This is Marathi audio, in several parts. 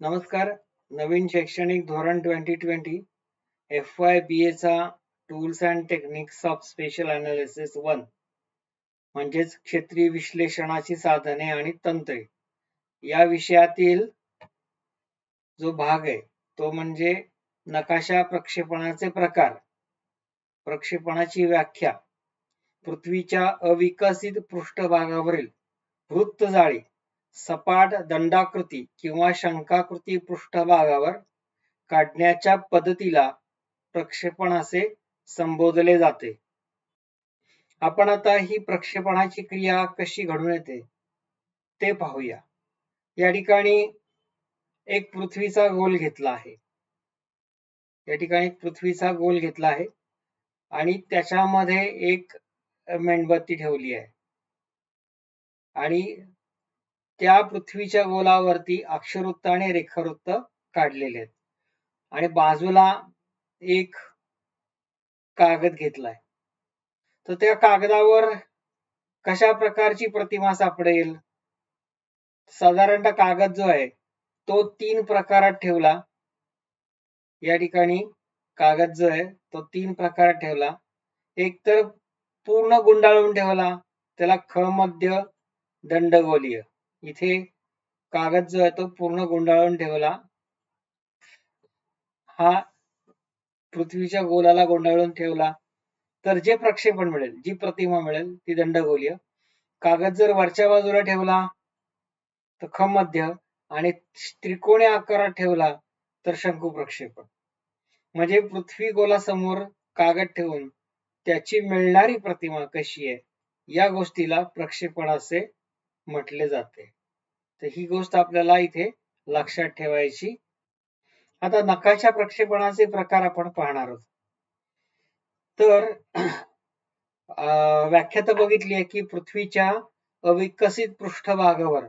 नमस्कार. नवीन शैक्षणिक धोरण twenty twenty F Y B एचा tools and techniques of spatial analysis one म्हणजेच क्षेत्रीय विश्लेषणाची साधने आणि तंत्रे. या विषयातील जो भाग आहे तो म्हणजे नकाशा प्रक्षेपणाचे प्रकार. प्रक्षेपणाची व्याख्या. पृथ्वीच्या अविकसित पृष्ठभागावरील वृत्त जाळी. सपाट दंडाकृती किंवा शंकाकृती पृष्ठभागावर काढण्याच्या पद्धतीला प्रक्षेपण असे संबोधले जाते. आपण आता ही प्रक्षेपणाची क्रिया कशी घडून येते ते पाहूया. या ठिकाणी एक पृथ्वीचा गोल घेतला आहे. या ठिकाणी पृथ्वीचा गोल घेतला आहे आणि त्याच्यामध्ये एक मेणबत्ती ठेवली आहे. आणि त्या पृथ्वीच्या गोलावरती अक्षरवृत्त आणि रेखावृत्त काढलेले आहेत. आणि बाजूला एक कागद घेतलाय. तर त्या कागदावर कशा प्रकारची प्रतिमा सापडेल? साधारणतः कागद जो आहे तो तीन प्रकारात ठेवला. या ठिकाणी कागद जो आहे तो तीन प्रकारात ठेवला. एक तर पूर्ण गुंडाळून ठेवला. त्याला ख मध्य दंडगोलीय. इथे कागद जो आहे तो पूर्ण गुंडाळून ठेवला. हा पृथ्वीच्या गोलाला गोंडाळून ठेवला. तर जे प्रक्षेपण मिळेल जी प्रतिमा मिळेल ती दंडगोलीय. कागद जर वरच्या बाजूला ठेवला तर खमध्य. आणि त्रिकोणी आकारात ठेवला तर शंकू प्रक्षेपण. म्हणजे पृथ्वी गोलासमोर कागद ठेवून त्याची मिळणारी प्रतिमा कशी आहे या गोष्टीला प्रक्षेपण असे म्हटले जाते. तर ही गोष्ट आपल्याला इथे लक्षात ठेवायची. आता नकाशा प्रक्षेपणाचे प्रकार आपण पाहणार आहोत. तर व्याख्या तर बघितली आहे की पृथ्वीच्या अविकसित पृष्ठभागावर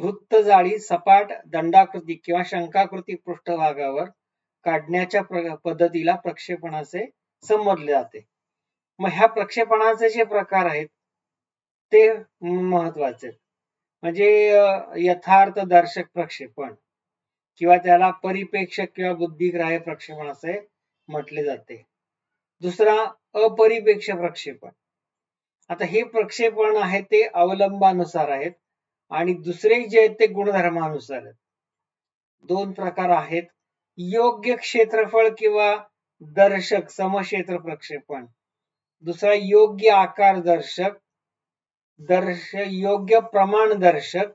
वृत्त जाळी सपाट दंडाकृती किंवा शंकाकृती पृष्ठभागावर काढण्याच्या पद्धतीला प्रक्षेपणाचे संबोधले जाते. मग ह्या प्रक्षेपणाचे जे प्रकार आहेत ते महत्त्वाचे म्हणजे यथार्थ दर्शक प्रक्षेपण किंवा त्याला परिपेक्षक किंवा बुद्धिग्राह्य प्रक्षेपण असे म्हटले जाते. दुसरा अपरिपेक्ष प्रक्षेपण. आता हे प्रक्षेपण आहे ते अवलंबानुसार आहेत आणि दुसरे जे आहेत ते गुणधर्मानुसार आहेत. दोन प्रकार आहेत. योग्य क्षेत्रफळ किंवा दर्शक समक्षेत्र प्रक्षेपण. दुसरा योग्य आकार दर्शक दर्श योग्य प्रमाण दर्शक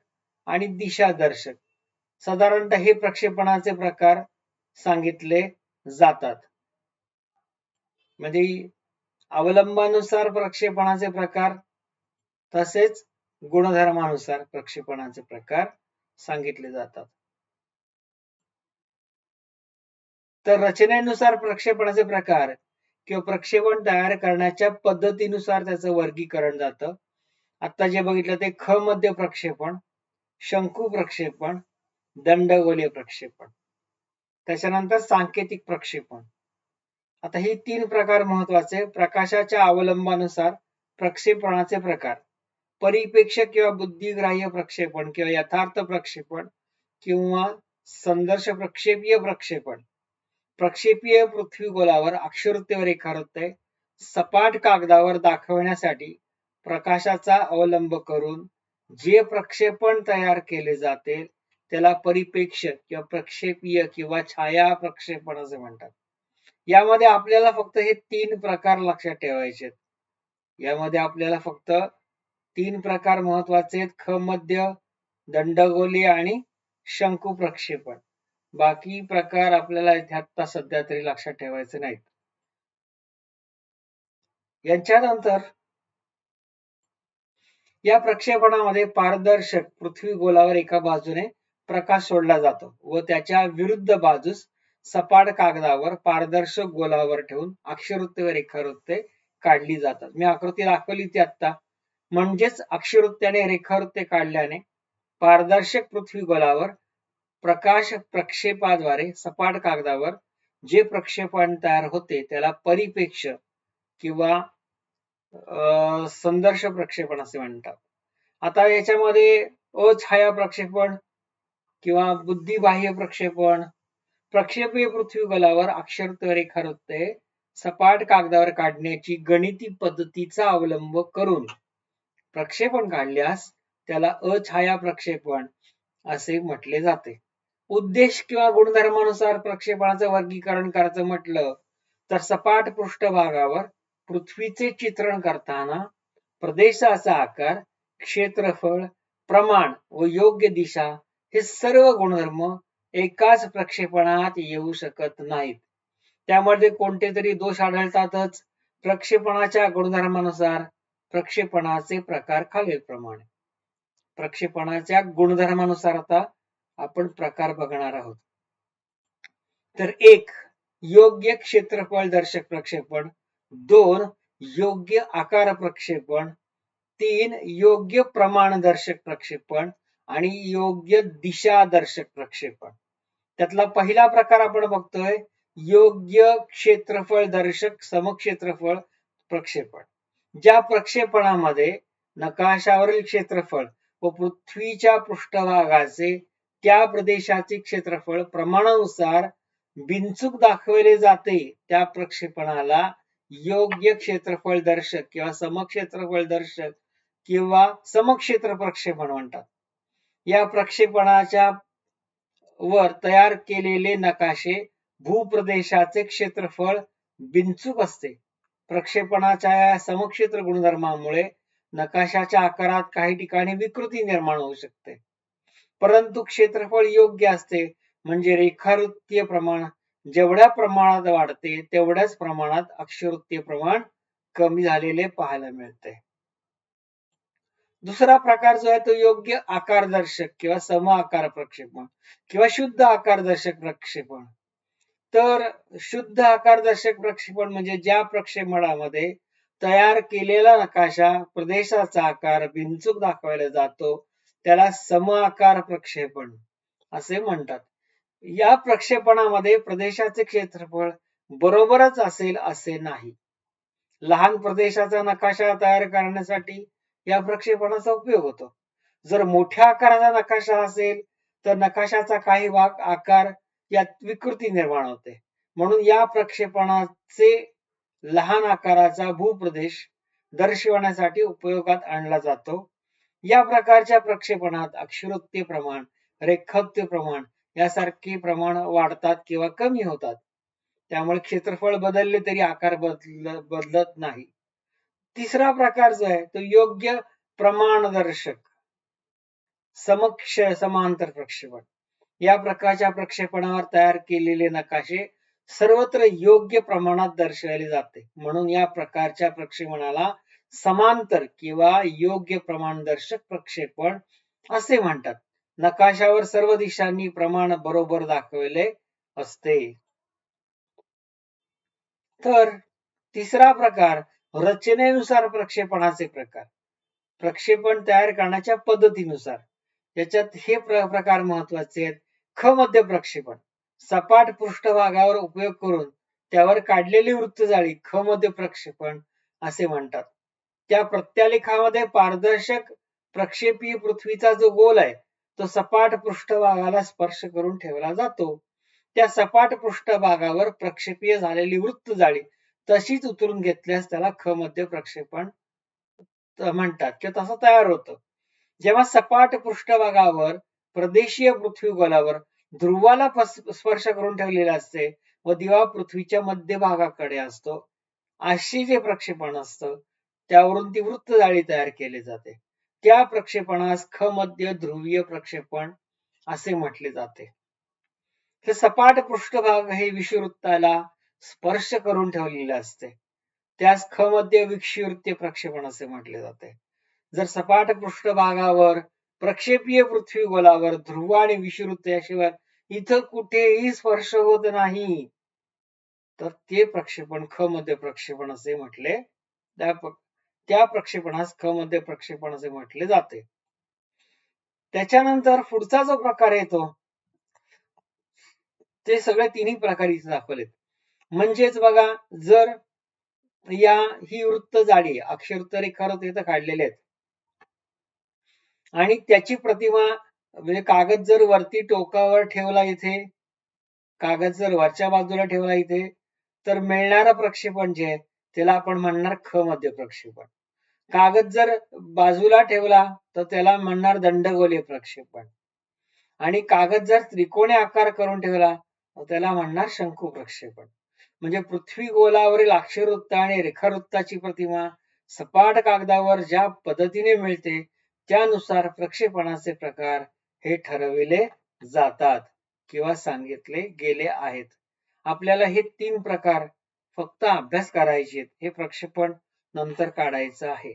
आणि दिशा दर्शक साधारणतः हे प्रक्षेपणाचे प्रकार सांगितले जातात. म्हणजे अवलंबानुसार प्रक्षेपणाचे प्रकार तसेच गुणधर्मानुसार प्रक्षेपणाचे प्रकार सांगितले जातात. तर रचनेनुसार प्रक्षेपणाचे प्रकार किंवा प्रक्षेपण तयार करण्याच्या पद्धतीनुसार त्याचं वर्गीकरण जातं. आता जे बघितलं ते ख मध्य प्रक्षेपण शंकू प्रक्षेपण दंडगोलीय प्रक्षेपण. त्याच्यानंतर सांकेतिक प्रक्षेपण. आता हे तीन प्रकार महत्त्वाचे. प्रकाशाच्या अवलंबानुसार प्रक्षेपणाचे प्रकार. परिपेक्ष किंवा बुद्धिग्राह्य प्रक्षेपण किंवा यथार्थ प्रक्षेपण किंवा संदर्श प्रक्षेपीय प्रक्षेपण. प्रक्षेपीय पृथ्वी गोलावर रेखावृत्ते सपाट कागदावर दाखवण्यासाठी प्रकाशाचा अवलंब करून जे प्रक्षेपण तयार केले जाते त्याला परिपेक्ष किंवा प्रक्षेपीय किंवा छाया प्रक्षेपण असे म्हणतात. यामध्ये आपल्याला फक्त हे तीन प्रकार लक्षात ठेवायचे यामध्ये आपल्याला फक्त तीन प्रकार महत्त्वाचे आहेत ख मध्य दंडगोली आणि शंकू प्रक्षेपण. बाकी प्रकार आपल्याला इथे आत्ता सध्या तरी लक्षात ठेवायचे नाहीत. यांच्यानंतर या प्रक्षेपणामध्ये पारदर्शक पृथ्वी गोलावर एका बाजूने प्रकाश सोडला जातो व त्याच्या विरुद्ध बाजूस सपाट कागदावर पारदर्शक गोलावर ठेवून अक्षरवृत्ती व रेखावृत्ते काढली जातात. मी आकृती दाखवली ती आता म्हणजेच अक्षरवृत्त्याने रेखावृत्ते काढल्याने पारदर्शक पृथ्वी गोलावर प्रकाश प्रक्षेपाद्वारे सपाट कागदावर जे प्रक्षेपण तयार होते त्याला परिपेक्ष किंवा संदर्श प्रक्षेपण असे म्हणतात. आता याच्यामध्ये अछाया प्रक्षेपण किंवा बुद्धिबाह्य प्रक्षेपण प्रक्षेपीय पृथ्वीगोलावर अक्षर रेखावृत्ते सपाट कागदावर काढण्याची गणिती पद्धतीचा अवलंब करून प्रक्षेपण काढल्यास त्याला अछाया प्रक्षेपण असे म्हटले जाते. उद्देश किंवा गुणधर्मानुसार प्रक्षेपणाचं वर्गीकरण करायचं म्हटलं तर सपाट पृष्ठभागावर पृथ्वीचे चित्रण करताना प्रदेशाचा आकार क्षेत्रफळ प्रमाण व योग्य दिशा हे सर्व गुणधर्म एकाच प्रक्षेपणात येऊ शकत नाहीत. त्यामध्ये कोणते तरी दोष आढळतातच. प्रक्षेपणाच्या गुणधर्मानुसार प्रक्षेपणाचे प्रकार खालीलप्रमाणे प्रक्षेपणाच्या गुणधर्मानुसार आता आपण प्रकार बघणार आहोत. तर एक योग्य क्षेत्रफळ दर्शक प्रक्षेपण. दोन योग्य आकार प्रक्षेपण. तीन योग्य प्रमाण दर्शक प्रक्षेपण आणि योग्य दिशा दर्शक प्रक्षेपण. त्यातला पहिला प्रकार आपण बघतोय योग्य क्षेत्रफळ दर्शक समक्षेत्रफळ प्रक्षेपण. ज्या प्रक्षेपणामध्ये नकाशावरील क्षेत्रफळ व पृथ्वीच्या पृष्ठभागाचे त्या प्रदेशाचे क्षेत्रफळ प्रमाणानुसार बिनचूक दाखवले जाते त्या प्रक्षेपणाला योग्य क्षेत्रफळ दर्शक किंवा समक्षेत्रफळ दर्शक किंवा समक्षेत्र प्रक्षेपण म्हणतात. या प्रक्षेपणाच्या वर तयार केलेले नकाशे भूप्रदेशाचे क्षेत्रफळ बिनचूक असते. प्रक्षेपणाच्या या समक्षेत्र गुणधर्मामुळे नकाशाच्या आकारात काही ठिकाणी विकृती निर्माण होऊ शकते. परंतु क्षेत्रफळ योग्य असते म्हणजे रेखावृत्तीय प्रमाण जेवढ्या प्रमाणात वाढते तेवढ्याच प्रमाणात अक्षरवृत्तीय प्रमाण कमी झालेले पाहायला मिळते. दुसरा प्रकार जो आहे तो योग्य आकारदर्शक किंवा सम आकार प्रक्षेपण किंवा शुद्ध आकारदर्शक प्रक्षेपण. तर शुद्ध आकारदर्शक प्रक्षेपण म्हणजे ज्या प्रक्षेपणामध्ये तयार केलेला नकाशा प्रदेशाचा आकार बिनचूक दाखवायला जातो त्याला सम आकार प्रक्षेपण असे म्हणतात. या प्रक्षेपणामध्ये प्रदेशाचे क्षेत्रफळ बरोबरच असेल असे नाही. लहान प्रदेशाचा नकाशा तयार करण्यासाठी या प्रक्षेपणाचा उपयोग होतो. जर मोठ्या आकाराचा नकाशा असेल तर नकाशाचा काही भाग आकार यात विकृती निर्माण होते. म्हणून या प्रक्षेपणाचे लहान आकाराचा भूप्रदेश दर्शवण्यासाठी उपयोगात आणला जातो. या प्रकारच्या प्रक्षेपणात अक्षरोत्य प्रमाण रेखात्य प्रमाण यासारखे प्रमाण वाढतात किंवा कमी होतात. त्यामुळे क्षेत्रफळ बदलले तरी आकार बदल बदलत नाही. तिसरा प्रकार जो आहे तो योग्य प्रमाणदर्शक समक्ष समांतर प्रक्षेपण. या प्रकारच्या प्रक्षेपणावर तयार केलेले नकाशे सर्वत्र योग्य प्रमाणात दर्शवले जाते. म्हणून या प्रकारच्या प्रक्षेपणाला समांतर किंवा योग्य प्रमाणदर्शक प्रक्षेपण असे म्हणतात. नकाशावर सर्व दिशांनी प्रमाण बरोबर दाखवले असते. तर तिसरा प्रकार रचनेनुसार प्रक्षेपणाचे प्रकार. प्रक्षेपण तयार करण्याच्या पद्धतीनुसार. याच्यात हे प्रकार महत्त्वाचे आहेत. ख मध्य प्रक्षेपण. सपाट पृष्ठभागावर उपयोग करून त्यावर काढलेली वृत्तजाळी ख मध्ये प्रक्षेपण असे म्हणतात. त्या प्रत्यालेखामध्ये पारदर्शक प्रक्षेपीय पृथ्वीचा जो गोल आहे तो सपाट पृष्ठभागाला स्पर्श करून ठेवला जातो. त्या सपाट पृष्ठभागावर प्रक्षेपीय झालेली वृत्त जाळी तशीच उतरून घेतल्यास त्याला ख मध्य प्रक्षेपण म्हणतात. किंवा तसं तयार होतं. जेव्हा सपाट पृष्ठभागावर प्रदेशीय पृथ्वीगोलावर ध्रुवाला स्पर्श करून ठेवलेले असते व दिवा पृथ्वीच्या मध्यभागाकडे असतो अशी जे प्रक्षेपण असतं त्यावरून ती वृत्त जाळी तयार केली जाते. त्या प्रक्षेपणास ख मध्य ध्रुवीय प्रक्षेपण असे म्हटले जाते. हे सपाट पृष्ठभाग हे विषुवृत्ताला स्पर्श करून ठेवलेले असते. त्यास ख मध्ये विक्षुवृत्तीय प्रक्षेपण असे म्हटले जाते. जर सपाट पृष्ठभागावर प्रक्षेपीय पृथ्वी गोलावर ध्रुव आणि विषुवृत्त याशिवाय इथं कुठेही स्पर्श होत नाही तर ते प्रक्षेपण ख मध्ये प्रक्षेपण असे म्हटले त्या त्या प्रक्षेपणास ख मध्ये प्रक्षेपण असे म्हटले जाते. त्याच्यानंतर पुढचा जो प्रकार येतो ते सगळे तिन्ही प्रकार इथे दाखवलेत. म्हणजेच बघा जर या ही वृत्त जाडी अक्षरवृत्त रेखावृत्त इथं काढलेले आहेत. आणि त्याची प्रतिमा म्हणजे कागद जर वरती टोकावर ठेवला इथे कागद जर वरच्या बाजूला ठेवला इथे तर मिळणारं प्रक्षेपण जे आहे त्याला आपण म्हणणार ख मध्य प्रक्षेपण. कागद जर बाजूला ठेवला तर त्याला म्हणणार दंडगोलीय प्रक्षेपण. आणि कागद जर त्रिकोणी आकार करून ठेवला तर त्याला म्हणणार शंकू प्रक्षेपण. म्हणजे पृथ्वी गोलावरील अक्षरवृत्त आणि रेखावृत्ताची प्रतिमा सपाट कागदावर ज्या पद्धतीने मिळते त्यानुसार प्रक्षेपणाचे प्रकार हे ठरविले जातात किंवा सांगितले गेले आहेत. आपल्याला हे तीन प्रकार फक्त अभ्यास करायचे हे प्रक्षेपण नंतर काढायचं आहे.